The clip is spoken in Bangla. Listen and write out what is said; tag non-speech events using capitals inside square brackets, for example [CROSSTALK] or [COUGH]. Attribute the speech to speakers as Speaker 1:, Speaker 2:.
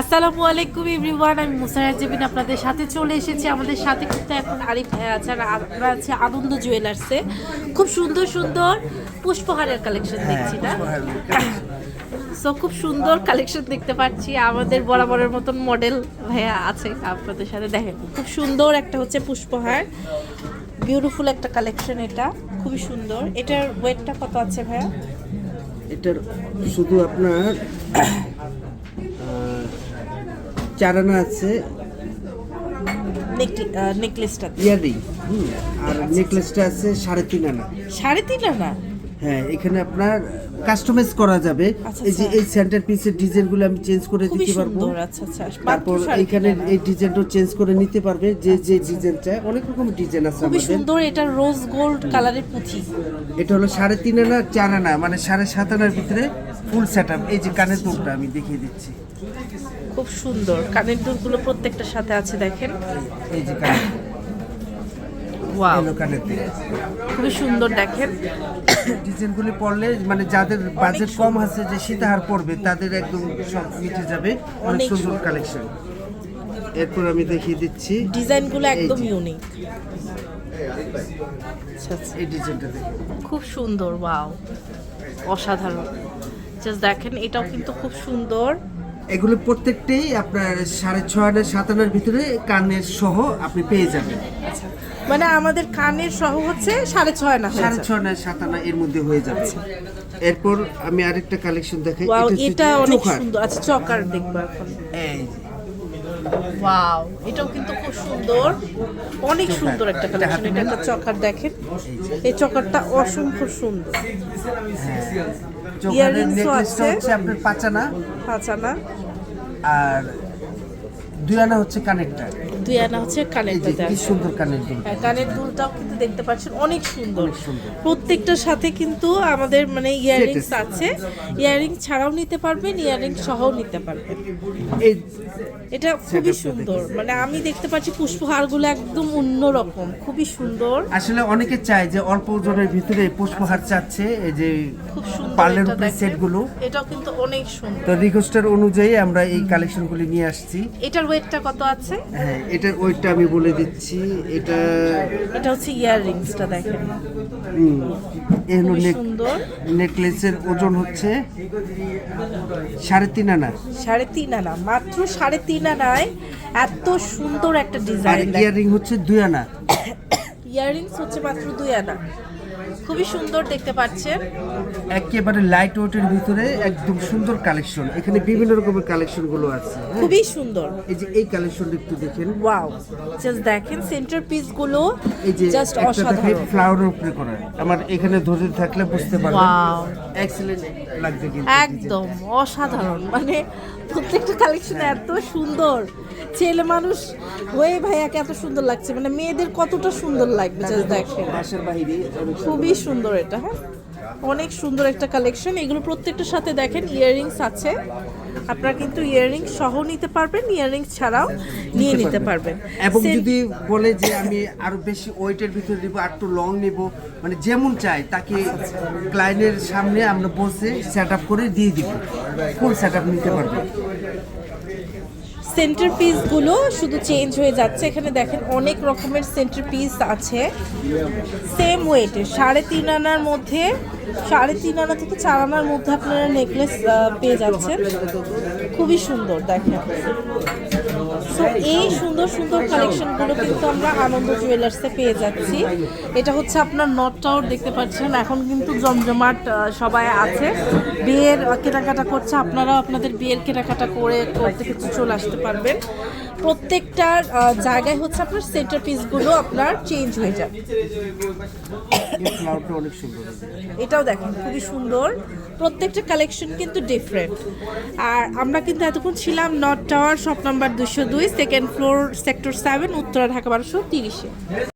Speaker 1: আসসালামু আলাইকুম এভরিওয়ান আমি মুসারাত জেবিন আপনাদের সাথে চলে এসেছি। আমাদের সাথে কিন্তু এখন আরিফ ভাই আছে আর আমরা আছি আনন্দ জুয়েলার্সে। খুব সুন্দর সুন্দর পুষ্পহারের কালেকশন দেখছি না? সো [COUGHS] খুব সুন্দর কালেকশন দেখতে পাচ্ছি। আমাদের বরাবরের মতন মডেল ভাইয়া আছে আপনাদের সাথে দেখেন খুব সুন্দর একটা হচ্ছে পুষ্পহার। বিউটিফুল একটা কালেকশন এটা খুবই সুন্দর। এটার ওয়েটটা কত আছে ভাইয়া?
Speaker 2: এটার শুধু আপনার আহ, চার আনা আছে
Speaker 1: নেকলেসটা
Speaker 2: ইয়ারিং আর নেকলেসটা আছে সাড়ে তিন আনা।
Speaker 1: সাড়ে তিন আনা?
Speaker 2: হ্যাঁ এখানে আপনার কাস্টমাইজ করা যাবে।
Speaker 1: আচ্ছা,
Speaker 2: এই যে
Speaker 1: আচ্ছা।
Speaker 2: এই সেন্টার পিসের ডিজাইনগুলো আমি চেঞ্জ করে দিতে পারব।
Speaker 1: সুন্দর আচ্ছা আচ্ছা।
Speaker 2: তারপর
Speaker 1: আনা।
Speaker 2: এই ডিজাইনটাও চেঞ্জ করে নিতে পারবে যে যে ডিজাইন চায়। অনেক রকম ডিজাইন আছে
Speaker 1: খুবই
Speaker 2: আমাদের।
Speaker 1: সুন্দর এটা রোজ গোল্ড কালারের পুঁথি।
Speaker 2: এটা হলো সাড়ে তিন আনা চার আনা মানে সাড়ে সাত আনার ভিতরে ফুল সেট এই যে কানের দুলটা আমি দেখিয়ে দিচ্ছি।
Speaker 1: খুব সুন্দর। কানের দুলগুলো প্রত্যেকটার সাথে আছে দেখেন।
Speaker 2: এই যে কানের এলো কানের
Speaker 1: খুবই সুন্দর দেখেন
Speaker 2: ডিজাইনগুলি পড়লে মানে যাদের বাজেট কম আছে যে সীতাহার পড়বে তাদের একদম সব মিটে যাবে। অনেক সুন্দর। কালেকশন এরপর আমি দেখিয়ে দিচ্ছি
Speaker 1: ডিজাইনগুলো একদম ইউনিক আচ্ছা আচ্ছা।
Speaker 2: এই ডিজাইনটা
Speaker 1: খুব সুন্দর ওয়াও অসাধারণ। জাস্ট দেখেন এটাও কিন্তু খুব সুন্দর।
Speaker 2: এগুলো প্রত্যেকটাই আপনার সাড়ে ছয় আনা সাত আনার ভিতরে কানের সহ আপনি পেয়ে যাবেন।
Speaker 1: আচ্ছা। মানে আমাদের কানের সহ হচ্ছে সাড়ে ছয় না
Speaker 2: সাড়ে ছয় আনা সাত আনা এর মধ্যে হয়ে যাবে। এরপর আমি আরেকটা কালেকশন দেখাই।
Speaker 1: এটা অনেক সুন্দর। আচ্ছা চকার দেখব এখন।
Speaker 2: এই
Speaker 1: ওয়াও এটাও কিন্তু খুব সুন্দর। অনেক সুন্দর একটা কালেকশন এটা একটা চকার দেখেন। এই চকারটা অসংখ্য সুন্দর।
Speaker 2: নেকলেসটা
Speaker 1: আছে।
Speaker 2: হচ্ছে আপনার আর দুই আনা হচ্ছে কানেরটা
Speaker 1: দুই আনা হচ্ছে কানের দুলটা।
Speaker 2: কি সুন্দর কানের দুল।
Speaker 1: হ্যাঁ, কানের দুলটাও কিন্তু দেখতে পাচ্ছেন অনেক সুন্দর। প্রত্যেকটার সাথে কিন্তু আমাদের মানে ইয়াররিংস আছে। ইয়াররিং ছাড়াও নিতে পারবেন ইয়াররিং সহও নিতে পারবেন। এটা খুবই সুন্দর। মানে আমি দেখতে পাচ্ছি পুষ্পহারগুলো একদম অন্যরকম খুবই সুন্দর।
Speaker 2: আসলে অনেকে চায় যে অল্প ওজনের ভিতরে পুষ্পহার চাচ্ছে এই যে পার্লের উপরে। সেটগুলো।
Speaker 1: এটাও কিন্তু অনেক সুন্দর।
Speaker 2: তো রিকোয়েস্টের অনুযায়ী আমরা এই কালেকশন কালেকশনগুলি নিয়ে আসছি।
Speaker 1: এটার ওয়েটটা কত আছে?
Speaker 2: হ্যাঁ এটার ওইটা আমি বলে দিচ্ছি এটা
Speaker 1: এটা হচ্ছে ইয়াররিংসটা দেখেন।
Speaker 2: হুম, এ নেক
Speaker 1: সুন্দর।
Speaker 2: নেকলেসের ওজন হচ্ছে সাড়ে তিন আনা।
Speaker 1: সাড়ে তিন আনা মাত্র সাড়ে তিন আনায় এত সুন্দর একটা
Speaker 2: আর
Speaker 1: ডিজাইন
Speaker 2: ইয়াররিং হচ্ছে দুই আনা। [COUGHS]
Speaker 1: ইয়াররিংস হচ্ছে মাত্র দুই আনা। খুবই সুন্দর দেখতে পাচ্ছেন।
Speaker 2: একেবারে লাইট ওয়েটের ভিতরে একদম সুন্দর কালেকশন এখানে বিভিন্ন রকমের কালেকশনগুলো আছে হ্যাঁ?
Speaker 1: খুবই সুন্দর।
Speaker 2: এই যে এই কালেকশনটা একটু দেখেন।
Speaker 1: ওয়াও জাস্ট দেখেন সেন্টার পিসগুলো
Speaker 2: এই যে
Speaker 1: জাস্ট অসাধারণ।
Speaker 2: ফ্লাওয়ারের উপরে করা। আমার এখানে ধরে থাকলে বুঝতে পারবেন।
Speaker 1: ওয়াও
Speaker 2: এক্সেলেন্ট লাগছে কিন্তু
Speaker 1: একদম অসাধারণ। মানে প্রত্যেকটা কালেকশন এত সুন্দর। ছেলে মানুষ হয়ে ভাইয়াকে এত সুন্দর লাগছে। মানে মেয়েদের কতটা সুন্দর লাগবে জাস্ট দেখেন।
Speaker 2: বাসার বাইরে
Speaker 1: খুবই সুন্দর এটা হ্যাঁ। অনেক সুন্দর একটা কালেকশন এগুলো প্রত্যেকটার সাথে দেখেন ইয়াররিংস আছে। আপনারা কিন্তু ইয়াররিংস সহ নিতে পারবেন ইয়াররিংস ছাড়াও নিয়ে নিতে পারবেন।
Speaker 2: এবং যদি বলে যে আমি আরও বেশি ওয়েটের ভিতরে নিব আর একটু লং নিব মানে যেমন চাই তাকে ক্লায়েন্টের সামনে আমরা বসে সেট করে দিয়ে দিব। ফুল সেট নিতে পারবে
Speaker 1: সেন্টার পিসগুলো শুধু চেঞ্জ হয়ে যাচ্ছে। এখানে দেখেন অনেক রকমের সেন্টার পিস আছে সেম ওয়েটে সাড়ে তিন আনার মধ্যে, সাড়ে তিন আনা থেকে চার আনার মধ্যে আপনারা নেকলেস পেয়ে যাচ্ছেন। খুবই সুন্দর, দেখেন। সো এই সুন্দর সুন্দর কালেকশনগুলো কিন্তু আমরা আনন্দ জুয়েলার্সে পেয়ে যাচ্ছি। এটা হচ্ছে আপনার নট টাওয়ার দেখতে পাচ্ছেন। এখন কিন্তু জমজমাট সবাই আছে। বিয়ের কেনাকাটা করছে। আপনারাও আপনাদের বিয়ের কেনাকাটা করে করতে কিন্তু চলে আসতে পারবেন। প্রত্যেকটার জায়গায় হচ্ছে আপনার সেন্টার পিসগুলো আপনার চেঞ্জ হয়ে যাবে। এটাও দেখেন খুবই সুন্দর। প্রত্যেকটা কালেকশন কিন্তু ডিফারেন্ট আর আমরা কিন্তু এতক্ষণ ছিলাম নর্থ টাওয়ার শপ নাম্বার দুশো দুই second floor sector seven Uttara, Dhaka বারোশো তিরিশে।